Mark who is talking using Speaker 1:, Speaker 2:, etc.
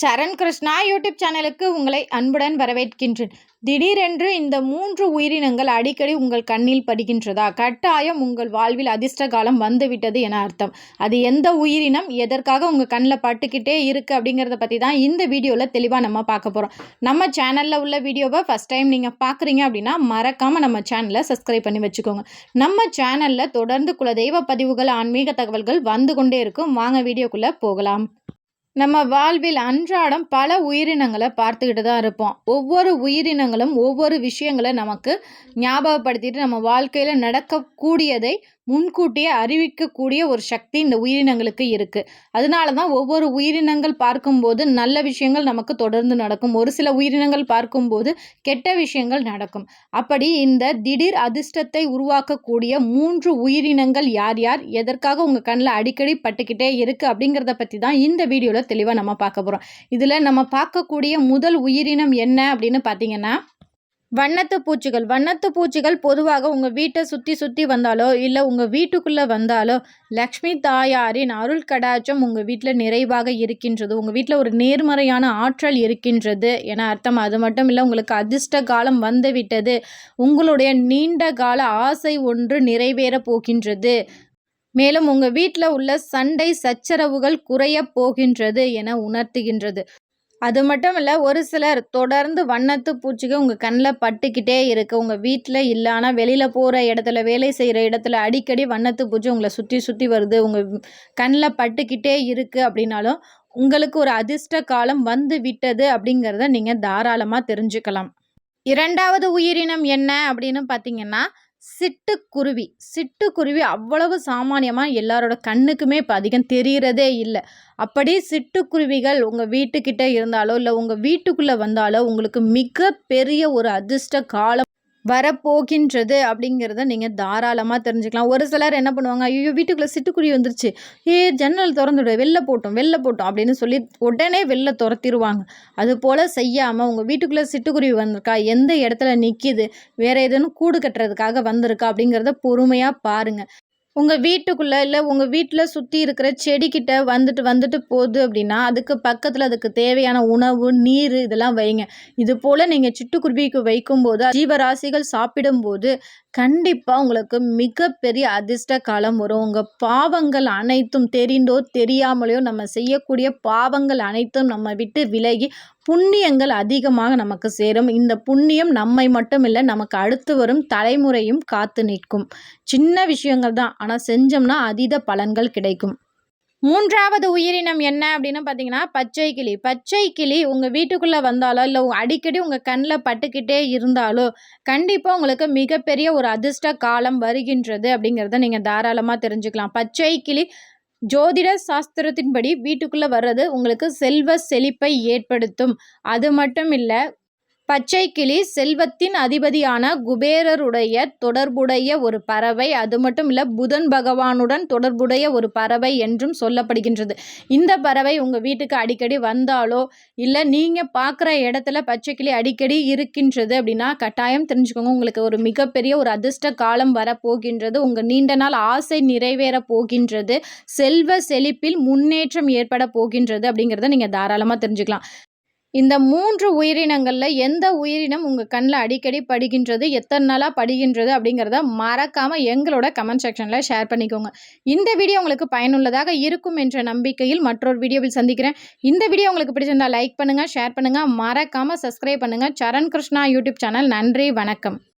Speaker 1: சரண் Krishna YouTube சேனலுக்கு உங்களை அன்புடன் வரவேற்கின்றேன். திடீரென்று இந்த மூன்று உயிரினங்கள் அடிக்கடி உங்கள் கண்ணில் படுகின்றதா? கட்டாயம் உங்கள் வாழ்வில் அதிர்ஷ்ட காலம் வந்துவிட்டது என அர்த்தம். அது எந்த உயிரினம்? எதற்காக உங்கள் கண்ணில் பட்டுக்கிட்டே இருக்குது அப்படிங்கிறத பற்றி தான் இந்த வீடியோவில் தெளிவாக நம்ம பார்க்க போகிறோம் நம்ம சேனலில் உள்ள வீடியோவை ஃபஸ்ட் டைம் நீங்கள் பார்க்குறீங்க அப்படின்னா மறக்காமல் நம்ம சேனலை சப்ஸ்கிரைப் பண்ணி வச்சுக்கோங்க. நம்ம சேனலில் தொடர்ந்து குலதெய்வ பதிவுகள் ஆன்மீக தகவல்கள் வந்து கொண்டே இருக்கும். வாங்க வீடியோக்குள்ளே போகலாம். நம்ம வாழ்வில் அன்றாடம் பல உயிரினங்களை பார்த்துக்கிட்டு தான் இருப்போம். ஒவ்வொரு உயிரினங்களும் ஒவ்வொரு விஷயங்களை நமக்கு ஞாபகப்படுத்திட்டு நம்ம வாழ்க்கையில் நடக்கக்கூடியதை முன்கூட்டியே அறிவிக்கக்கூடிய ஒரு சக்தி இந்த உயிரினங்களுக்கு இருக்குது அதனால தான் ஒவ்வொரு உயிரினங்கள் பார்க்கும்போது நல்ல விஷயங்கள் நமக்கு தொடர்ந்து நடக்கும். ஒரு சில உயிரினங்கள் பார்க்கும்போது கெட்ட விஷயங்கள் நடக்கும். அப்படி இந்த திடீர் அதிர்ஷ்டத்தை உருவாக்கக்கூடிய மூன்று உயிரினங்கள் யார் யார்? எதற்காக உங்கள் கண்ணில் அடிக்கடி பட்டுக்கிட்டே இருக்குது அப்படிங்கிறத பற்றி தான் இந்த வீடியோவில் தெளிவாக நம்ம பார்க்க போகிறோம் இதில் நம்ம பார்க்கக்கூடிய முதல் உயிரினம் என்ன அப்படின்னு பார்த்தீங்கன்னா வண்ணத்து பூச்சிகள். வண்ணத்து பூச்சிகள் பொதுவாக உங்கள் வீட்டை சுற்றி சுற்றி வந்தாலோ இல்லை உங்கள் வீட்டுக்குள்ளே வந்தாலோ லக்ஷ்மி தாயாரின் அருள் கடாச்சம் உங்கள் வீட்டில் நிறைவாக இருக்கின்றது. உங்கள் வீட்டில் ஒரு நேர்மறையான ஆற்றல் இருக்கின்றது என அர்த்தம். அது மட்டும் இல்லை உங்களுக்கு அதிர்ஷ்ட காலம் வந்துவிட்டது உங்களுடைய நீண்ட கால ஆசை ஒன்று நிறைவேற போகின்றது. மேலும் உங்கள் வீட்டில் உள்ள சண்டை சச்சரவுகள் குறைய போகின்றது என உணர்த்துகின்றது. அது மட்டும் இல்லை ஒரு சிலர் தொடர்ந்து வண்ணத்து பூச்சிகள் உங்கள் கண்ணில் பட்டுக்கிட்டே இருக்குது உங்கள் வீட்டில் இல்லைன்னா வெளியில் போகிற இடத்துல வேலை செய்கிற இடத்துல அடிக்கடி வண்ணத்து பூச்சி உங்களை சுற்றி சுற்றி வருது. உங்கள் கண்ணில் பட்டுக்கிட்டே இருக்குது அப்படின்னாலும் உங்களுக்கு ஒரு அதிர்ஷ்ட காலம் வந்து விட்டது அப்படிங்கிறத நீங்கள் தாராளமாக தெரிஞ்சுக்கலாம். இரண்டாவது உயிரினம் என்ன அப்படின்னு பார்த்தீங்கன்னா சிட்டுக்குருவி. சிட்டுக்குருவி அவ்வளவு சாமானியமாக எல்லாரோட கண்ணுக்குமே இப்போ அதிகம் தெரிகிறதே இல்லை. அப்படி சிட்டுக்குருவிகள் உங்கள் வீட்டுக்கிட்ட இருந்தாலோ இல்லை உங்கள் வீட்டுக்குள்ளே வந்தாலோ உங்களுக்கு மிக பெரிய ஒரு அதிர்ஷ்ட காலம் வரப்போகின்றது அப்படிங்கிறத நீங்கள் தாராளமாக தெரிஞ்சுக்கலாம். ஒரு சிலர் என்ன பண்ணுவாங்க ஐயோ வீட்டுக்குள்ளே சிட்டுக்குருவி வந்துருச்சு. ஏ ஜன்னல் திறந்துவிடு வெளில போட்டோம் வெளில போட்டோம் அப்படின்னு சொல்லி உடனே வெளில துரத்திடுவாங்க அதுபோல் செய்யாமல் உங்கள் வீட்டுக்குள்ளே சிட்டுக்குருவி வந்திருக்கா எந்த இடத்துல நிற்கிது வேறு எதுன்னு கூடு கட்டுறதுக்காக வந்திருக்கா அப்படிங்கிறத பொறுமையாக பாருங்கள் உங்கள் வீட்டுக்குள்ளே இல்லை உங்கள் வீட்டில் சுற்றி இருக்கிற செடிக்கிட்ட வந்துட்டு வந்துட்டு போகுது அப்படின்னா அதுக்கு பக்கத்தில் அதுக்கு தேவையான உணவு நீர் இதெல்லாம் வைங்க. இது போல் நீங்கள் சிட்டுக்குருவிக்கு வைக்கும்போது ஜீவராசிகள் சாப்பிடும்போது கண்டிப்பாக உங்களுக்கு மிகப்பெரிய அதிர்ஷ்ட காலம் வரும். உங்கள் பாவங்கள் அனைத்தும் தெரிந்தோ தெரியாமலையோ நம்ம செய்யக்கூடிய பாவங்கள் அனைத்தும் நம்ம விட்டு விலகி புண்ணியங்கள் அதிகமாக நமக்கு சேரும். இந்த புண்ணியம் நம்மை மட்டும் இல்லை நமக்கு அடுத்து வரும் தலைமுறையும் காத்து நிற்கும். சின்ன விஷயங்கள் தான் ஆனால் செஞ்சோம்னா அதீத பலன்கள் கிடைக்கும். மூன்றாவது உயிரினம் என்ன அப்படின்னு பார்த்தீங்கன்னா பச்சை கிளி. பச்சை கிளி உங்கள் வீட்டுக்குள்ளே வந்தாலோ இல்லை அடிக்கடி உங்கள் கண்ணில் பட்டுக்கிட்டே இருந்தாலோ கண்டிப்பாக உங்களுக்கு மிகப்பெரிய ஒரு அதிர்ஷ்ட காலம் வருகின்றது அப்படிங்கிறத நீங்கள் தாராளமாக தெரிஞ்சுக்கலாம். பச்சை கிளி ஜோதிட சாஸ்திரத்தின்படி வீட்டுக்குள்ளே வர்றது உங்களுக்கு செல்வ செழிப்பை ஏற்படுத்தும். அது மட்டும் இல்லை பச்சை கிளி செல்வத்தின் அதிபதியான குபேரருடைய தொடர்புடைய ஒரு பறவை. அது மட்டும் இல்லை புதன் பகவானுடன் தொடர்புடைய ஒரு பறவை என்றும் சொல்லப்படுகின்றது. இந்த பறவை உங்கள் வீட்டுக்கு அடிக்கடி வந்தாலோ இல்லை நீங்கள் பார்க்குற இடத்துல பச்சை கிளி அடிக்கடி இருக்கின்றது அப்படின்னா கட்டாயம் தெரிஞ்சுக்கோங்க. உங்களுக்கு ஒரு மிகப்பெரிய ஒரு அதிர்ஷ்ட காலம் வரப்போகின்றது. உங்கள் நீண்ட நாள் ஆசை நிறைவேற போகின்றது. செல்வ செழிப்பில் முன்னேற்றம் ஏற்பட போகின்றது அப்படிங்கிறத நீங்கள் தாராளமாக தெரிஞ்சுக்கலாம். இந்த மூன்று உயிரினங்களில் எந்த உயிரினம் உங்கள் கண்ணில் அடிக்கடி படுகின்றது எத்தனை நாளாக படுகின்றது அப்படிங்கிறத மறக்காமல் எங்களோட கமெண்ட் செக்ஷனில் ஷேர் பண்ணிக்கோங்க. இந்த வீடியோ உங்களுக்கு பயனுள்ளதாக இருக்கும் என்ற நம்பிக்கையில் மற்றொரு வீடியோவில் சந்திக்கிறேன். இந்த வீடியோ உங்களுக்கு பிடிச்சிருந்தால் லைக் பண்ணுங்கள் ஷேர் பண்ணுங்கள் மறக்காமல் சப்ஸ்கிரைப் பண்ணுங்கள் சரண் கிருஷ்ணா யூடியூப் சேனல் நன்றி வணக்கம்.